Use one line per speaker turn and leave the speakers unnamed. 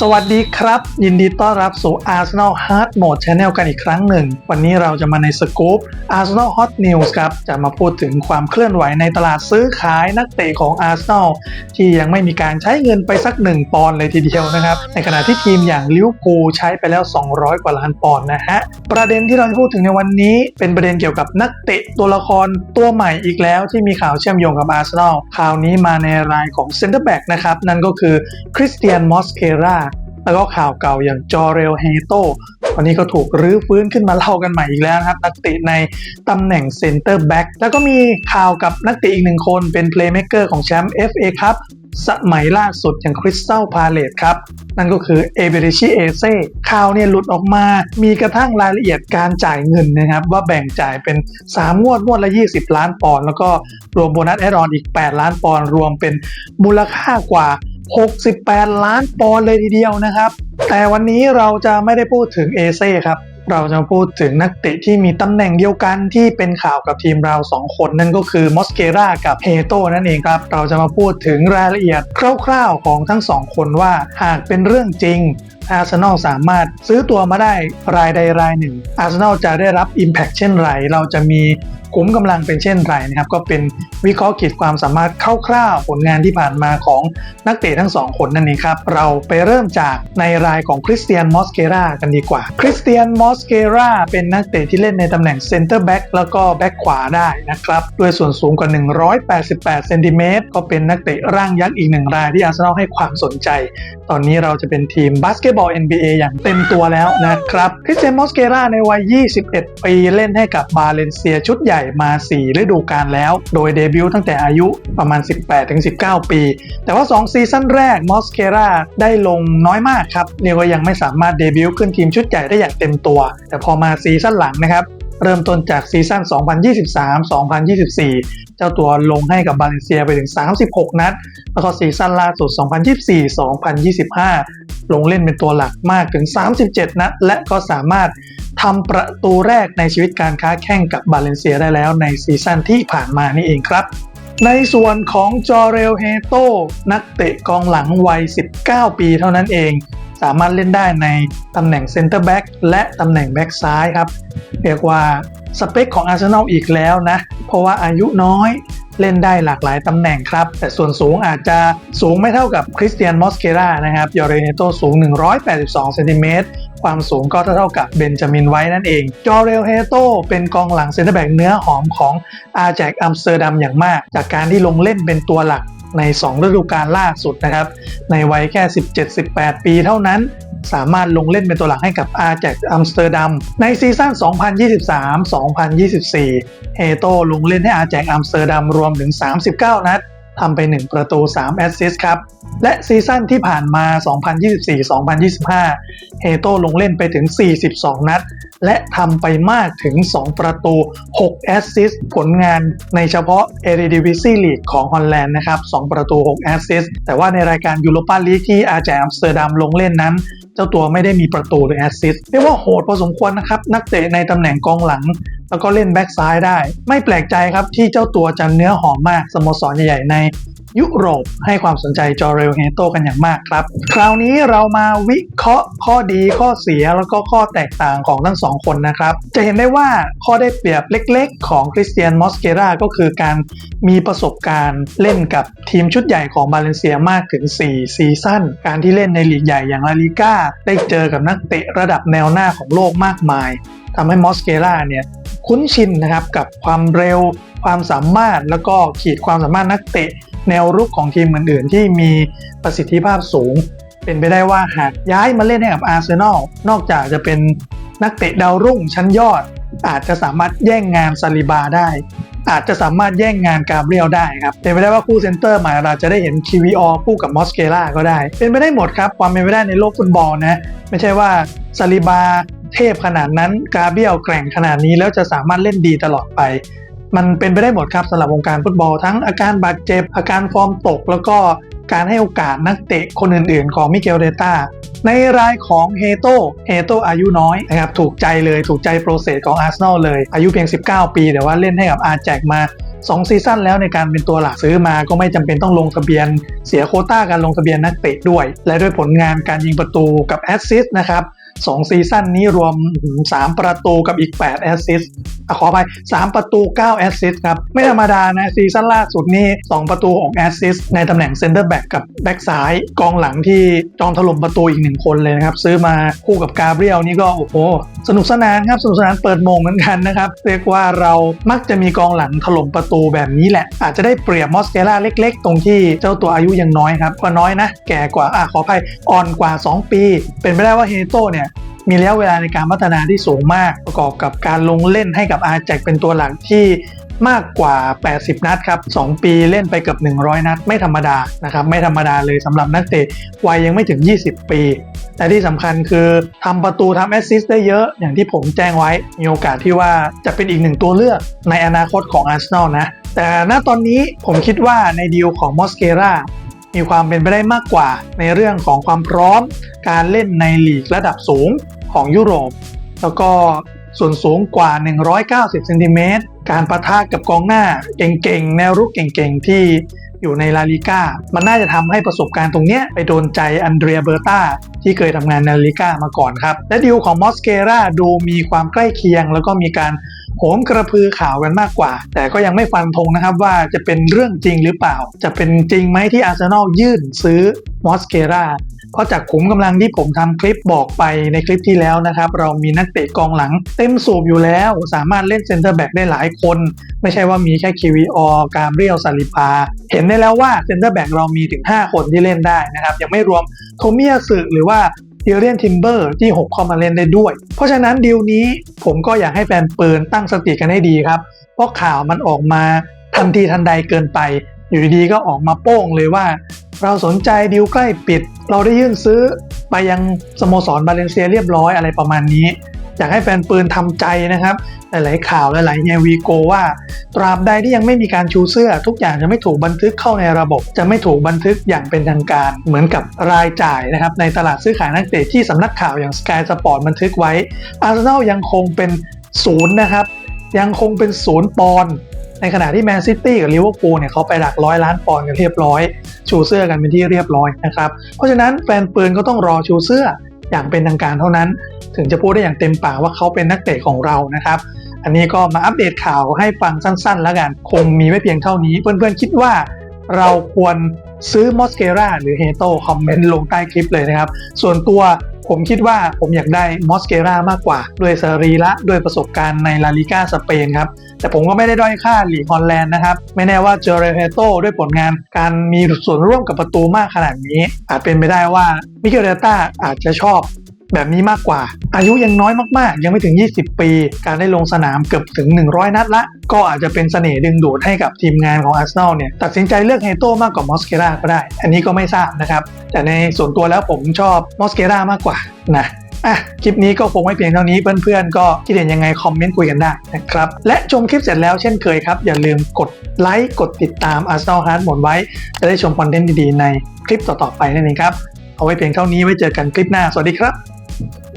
สวัสดีครับ ยินดีต้อนรับสู่ Arsenal Hard Mode Channel กันอีกครั้งหนึ่ง วันนี้เราจะมาในสกู๊ป Arsenal Hot News ครับ จะมาพูดถึงความเคลื่อนไหวในตลาดซื้อขายนักเตะของ Arsenal ที่ยังไม่มีการใช้เงินไปสัก 1 ปอนด์เลยทีเดียวนะครับ ในขณะที่ทีมอย่างลิเวอร์พูลใช้ไปแล้ว 200 กว่าล้านปอนด์นะฮะ ประเด็นที่เราจะพูดถึงในวันนี้ เป็นประเด็นเกี่ยวกับนักเตะตัวละครตัวใหม่อีกแล้ว ที่มีข่าวเชื่อมโยงกับ Arsenal ข่าวนี้มาในรายของ Center Back นะครับนั่นก็คือคริสเตียนมอสเครา แล้วก็ข่าวเก่าอย่างจอเรลเฮโตวันนี้ก็ถูกรื้อฟื้นขึ้นมาเล่ากันใหม่อีกแล้วนะครับ นักเตะในตำแหน่งเซนเตอร์แบ็กแล้วก็มีข่าวกับนักเตะอีกหนึ่งคนเป็นเพลย์เม k เกอร์ของแชมป์ FA ครับสมัยล่าสุดอย่างคริสตัลพาเลตครับ นั่นก็คือเอเบริชิเอเซ่ข่าวเนี่ยหลุดออกมา มีกระทั่งรายละเอียดการจ่ายเงินนะครับ ว่าแบ่งจ่ายเป็น 3 งวดงวดละ 20 ล้านปอนด์แล้วก็รวมโบนัสแอดออนอีก 8 ล้านปอนด์รวมเป็นมูลค่ากว่า 68 ล้านปอนด์เลยทีเดียวนะครับ แต่วันนี้เราจะไม่ได้พูดถึงเอเซ่ครับ เราจะพูดถึงนักเตะที่มีตำแหน่งเดียวกันที่เป็นข่าวกับทีมเรา 2 คนนั่นก็คือมอสเกรากับเฮโตนั่นเองครับ เราจะมาพูดถึงรายละเอียดคร่าวๆของทั้งสองคนว่าหากเป็นเรื่องจริงอาร์เซนอลสามารถซื้อตัวมาได้รายใดรายหนึ่ง อาร์เซนอลจะได้รับ Impact เช่นไร เราจะมีขุมกำลังเป็นเช่นไรนะครับ ก็เป็นวิเคราะห์ขีดความสามารถคร่าวๆผลงานที่ผ่านมาของนักเตะทั้งสองคนนั่นเองครับ เราไปเริ่มจากในรายของคริสเตียนมอสเกรากันดีกว่า คริสเตียนมอสเกราเป็นนักเตะที่เล่นในตำแหน่งเซนเตอร์แบ็กแล้วก็แบ็กขวาได้นะครับด้วยส่วนสูงกว่า 188 เซนติเมตรก็เป็นนักเตะร่างยักษ์อีกหนึ่งรายที่อาร์เซนอลให้ความสนใจ ตอนนี้เราจะเป็นทีมบาสเกตบอล NBA อย่างเต็มตัวแล้วนะครับคริสเตียนมอสเกราในวัย 21 ปีเล่นให้กับบาเลนเซียชุดใหญ่มา 4 ฤดูกาลแล้ว โดยเดบิวต์ตั้งแต่อายุประมาณ 18-19 ปี แต่ว่า 2 ซีซั่นแรกมอสเกราได้ลงน้อยมากครับเรียกว่ายังไม่สามารถเดบิวต์ขึ้นทีมชุดใหญ่ได้อย่างเต็มตัว แต่พอมาซีซั่นหลังนะครับ เริ่มต้นจากซีซั่น 2023-2024 เจ้าตัวลงให้กับบาเลนเซียไปถึง 36 นัด แล้วก็ซีซั่นล่าสุด 2024-2025 ลงเล่นเป็นตัวหลักมากถึง 37 นัด และก็สามารถทำประตูแรกในชีวิตการค้าแข่งกับบาเลนเซียได้แล้วในซีซั่นที่ผ่านมานี่เองครับ ในส่วนของจอเรลเฮโตนักเตะกองหลังวัย 19 ปีเท่านั้นเอง สามารถเล่นได้ในตำแหน่งเซนเตอร์แบ็กและตำแหน่งแบ็กซ้ายครับ เรียกว่าสเปคของอาร์เซนอลอีกแล้วนะ เพราะว่าอายุน้อยเล่นได้หลากหลายตำแหน่งครับ แต่ส่วนสูงอาจจะสูงไม่เท่ากับคริสเตียนมอสเกรานะครับยอร์เรเนโตสูง 182เซนติเมตรความสูงก็เท่ากับเบนจามินไว้นั่นเอง จอเรลเฮโตเป็นกองหลังเซนเตอร์แบ็กเนื้อหอมของอาแจกอัมสเตอร์ดัมอย่างมาก จากการที่ลงเล่นเป็นตัวหลัก ใน 2 ฤดูกาลล่าสุดนะครับ ในวัยแค่ 17-18 ปีเท่านั้น สามารถลงเล่นเป็นตัวหลักให้กับอาแจกอัมสเตอร์ดัมในซีซั่น 2023-2024 เฮโตลงเล่นให้อาแจกอัมสเตอร์ดัมรวมถึง 39 นัดทำไป 1 ประตู 3 แอสซิสต์ครับ และซีซั่นที่ผ่านมา 2024-2025 เฮโตลงเล่นไปถึง 42 นัด และทำไปมากถึง 2 ประตู 6 แอสซิสต์ผลงานในเฉพาะ Eredivisie League ของฮอลแลนด์นะครับ 2 ประตู 6 แอสซิสต์แต่ว่าในรายการยูโรปาลีกที่อาแจอัมสเตอร์ดัมลงเล่นนั้นเจ้าตัวไม่ได้มีประตูหรือแอสซิสต์เรียกว่าโหดพอสมควรนะครับ นักเตะในตำแหน่งกองหลัง แล้วก็เล่นแบ็กซ้ายได้ ไม่แปลกใจครับที่เจ้าตัวจะเนื้อหอมมากสโมสรใหญ่ๆใน ยุโรปให้ความสนใจจอเรลเฮโตกันอย่างมากครับ คราวนี้เรามาวิเคราะห์ข้อดีข้อเสียแล้วก็ข้อแตกต่างของทั้งสองคนนะครับ จะเห็นได้ว่าข้อได้เปรียบเล็กๆ ของคริสเตียนมอสเกราก็คือการมีประสบการณ์เล่นกับทีมชุดใหญ่ของบาเลนเซียมากถึง 4 ซีซั่น การที่เล่นในลีกใหญ่อย่างลาลิก้า ได้เจอกับนักเตะระดับแนวหน้าของโลกมากมายทำให้มอสเกราเนี่ยคุ้นชินนะครับกับความเร็วความสามารถแล้วก็ขีดความสามารถนักเตะ แนวรุกของทีมอื่นๆ ที่มีประสิทธิภาพสูง เป็นไปได้ว่าหากย้ายมาเล่นให้กับอาร์เซนอลนอกจากจะเป็นนักเตะดาวรุ่งชั้นยอด อาจจะสามารถแย่งงานซาลิบาได้ อาจจะสามารถแย่งงานกาเบรียลได้ครับเป็นไปได้ว่าคู่เซนเตอร์ใหม่เราจะได้เห็น QVR คู่กับมอสเกล่าก็ได้ เป็นไปได้หมดครับความเป็นไปได้ในโลกฟุตบอลนะไม่ใช่ว่าซาลิบาเทพขนาดนั้นกาเบรียลแกร่งขนาดนี้แล้วจะสามารถเล่นดีตลอดไป มันเป็นไปได้หมดครับสำหรับวงการฟุตบอลทั้งอาการบาดเจ็บ อาการฟอร์มตก แล้วก็การให้โอกาสนักเตะคนอื่นๆ ของมิเกลเดต้าในรายของเฮโตเฮโตอายุน้อยนะครับถูกใจเลยถูกใจโปรเซสของอาร์เซนอลเลย อายุเพียง 19 ปี แต่ว่าเล่นให้กับอาแจกมา 2 ซีซั่นแล้วในการเป็นตัวหลักซื้อมาก็ไม่จำเป็นต้องลงทะเบียน เสียโคต้าการลงทะเบียนนักเตะด้วย และด้วยผลงานการยิงประตูกับแอสซิสต์นะครับ สองซีซั่นนี้รวม3ประตูกับอีก8แอสซิสต์อะขอไป3ประตู9แอสซิสต์ครับ ไม่ธรรมดานะ ซีซั่นล่าสุดนี่2ประตูของแอสซิสต์ในตำแหน่งเซนเตอร์แบ็กกับแบ็กซ้ายกองหลังที่จอมถล่มประตูอีกหนึ่งคนเลยนะครับ ซื้อมาคู่กับกาเบรียลนี่ก็โอ้โหสนุกสนานครับสนุกสนานเปิดมงเหมือนกันนะครับ เรียกว่าเรามักจะมีกองหลังถล่มประตูแบบนี้แหละ อาจจะได้เปรียบมอสเกล่าเล็ก ๆ ตรงที่เจ้าตัวอายุยังน้อยครับก็น้อยนะ แก่กว่าอะขออภัยอ่อนกว่า 2 ปี เป็นไปได้ว่าเฮโตเนี่ย มีระยะเวลาในการพัฒนาที่สูงมาก ประกอบกับการลงเล่นให้กับอาแจกเป็นตัวหลักที่มากกว่า 80 นัดครับ 2 ปีเล่นไปเกือบ 100 นัด ไม่ธรรมดานะครับ ไม่ธรรมดาเลยสำหรับนักเตะวัยยังไม่ถึง 20 ปี แต่ที่สำคัญคือทำประตูทำแอสซิสต์ได้เยอะ อย่างที่ผมแจ้งไว้ มีโอกาสที่ว่าจะเป็นอีกหนึ่งตัวเลือกในอนาคตของอาร์เซนอลนะ แต่ณตอนนี้ผมคิดว่าในดีลของมอสเกรามีความเป็นไปได้มากกว่าในเรื่องของความพร้อม การเล่นในลีกระดับสูง ของยุโรป แล้วก็ส่วนสูงกว่า 190 เซนติเมตร การประทะกับกองหน้าเก่งๆ แนวรุกเก่งๆ ที่อยู่ในลาลิก้า มันน่าจะทำให้ประสบการณ์ตรงเนี้ยไปโดนใจอันเดรียเบอร์ตาที่เคยทำงานในลาลิก้ามาก่อนครับ และดีลของมอสเกราดูมีความใกล้เคียง แล้วก็มีการ โหมกระพือข่าวกันมากกว่า แต่ก็ยังไม่ฟันธงนะครับว่าจะเป็นเรื่องจริงหรือเปล่า จะเป็นจริงไหมที่อาร์เซนอลยื่นซื้อมอสเกราเพราะจากขุมกำลังที่ผมทำคลิปบอกไปในคลิปที่แล้วนะครับ เรามีนักเตะกองหลัง เต็มสูบอยู่แล้ว สามารถเล่นเซนเตอร์แบ็กได้หลายคน ไม่ใช่ว่ามีแค่คิวีออการเรียลซาลิปา เห็นได้แล้วว่าเซนเตอร์แบ็กเรามีถึง 5 คนที่เล่นได้นะครับ ยังไม่รวมโทมิยาสึหรือว่า เดียเรียนทิมเบอร์ที่ 6 เข้ามาเล่นได้ด้วย เพราะฉะนั้นดีลนี้ผมก็อยากให้แฟนปืนตั้งสติกันให้ดีครับ เพราะข่าวมันออกมาทันทีทันใดเกินไป อยู่ดีก็ออกมาโป้งเลยว่า เราสนใจดีลใกล้ปิด เราได้ยื่นซื้อไปยังสโมสรบาเลนเซียเรียบร้อยอะไรประมาณนี้ อยากให้แฟนปืนทำใจนะครับ หลาย ๆ ข่าวหลายๆเฮวีโกว่า ตราบใดที่ยังไม่มีการชูเสื้อ ทุกอย่างจะไม่ถูกบันทึกเข้าในระบบ จะไม่ถูกบันทึกอย่างเป็นทางการ เหมือนกับรายจ่ายนะครับในตลาดซื้อขายนักเตะที่สำนักข่าวอย่าง Sky Sport บันทึกไว้อาร์เซนอลยังคงเป็นศูนย์นะครับ ยังคงเป็นศูนย์ปอนในขณะที่แมนซิตี้กับลิเวอร์พูลเนี่ยเขาไปหลักร้อยล้านปอนด์กันเรียบร้อย ชูเสื้อกันเป็นที่เรียบร้อยนะครับ เพราะฉะนั้นแฟนปืนก็ต้องรอชูเสื้อ อย่างเป็นทางการเท่านั้น ถึงจะพูดได้อย่างเต็มปากว่าเขาเป็นนักเตะของเรานะครับ อันนี้ก็มาอัปเดตข่าวให้ฟังสั้นๆ แล้วกัน คงมีไม่เพียงเท่านี้ เพื่อนๆคิดว่าเราควรซื้อมอสเกราหรือเฮโตคอมเมนต์ลงใต้คลิปเลยนะครับ ส่วนตัว ผมคิดว่าผมอยากได้มอสเกรามากกว่า ด้วยสรีระด้วยประสบการณ์ในลาลิก้าสเปนครับ แต่ผมก็ไม่ได้ด้อยค่าลีฮอลแลนด์นะครับ ไม่แน่ว่าเจอเรเฮโตด้วยผลงานการมีส่วนร่วมกับประตูมากขนาดนี้ อาจเป็นไปได้ว่ามิเกลเดต้าอาจจะชอบ แบบนี้มากกว่า อายุยังน้อยมากๆ ยังไม่ถึง 20 ปี การได้ลงสนามเกือบถึง 100 นัดละ ก็อาจจะเป็นเสน่ห์ดึงดูดให้กับทีมงานของอาร์เซนอลเนี่ยตัดสินใจเลือกเฮโต้มากกว่ามอสเกราก็ได้ อันนี้ก็ไม่ทราบนะครับ แต่ในส่วนตัวแล้วผมชอบมอสเกรามากกว่านะอะ คลิปนี้ก็คงไม่เพียงเท่านี้เพื่อนๆ ก็คิดเห็นยังไงคอมเมนต์คุยกันได้นะครับ และชมคลิปเสร็จแล้วเช่นเคยครับ อย่าลืมกดไลค์กดติดตาม Arsenal Heart หมดไว้ จะได้ชมคอนเทนต์ดีๆ ในคลิปต่อๆไปนั่นเองครับ เอาไว้เพียงเท่านี้ไว้เจอกันคลิปหน้า สวัสดีครับ Thank you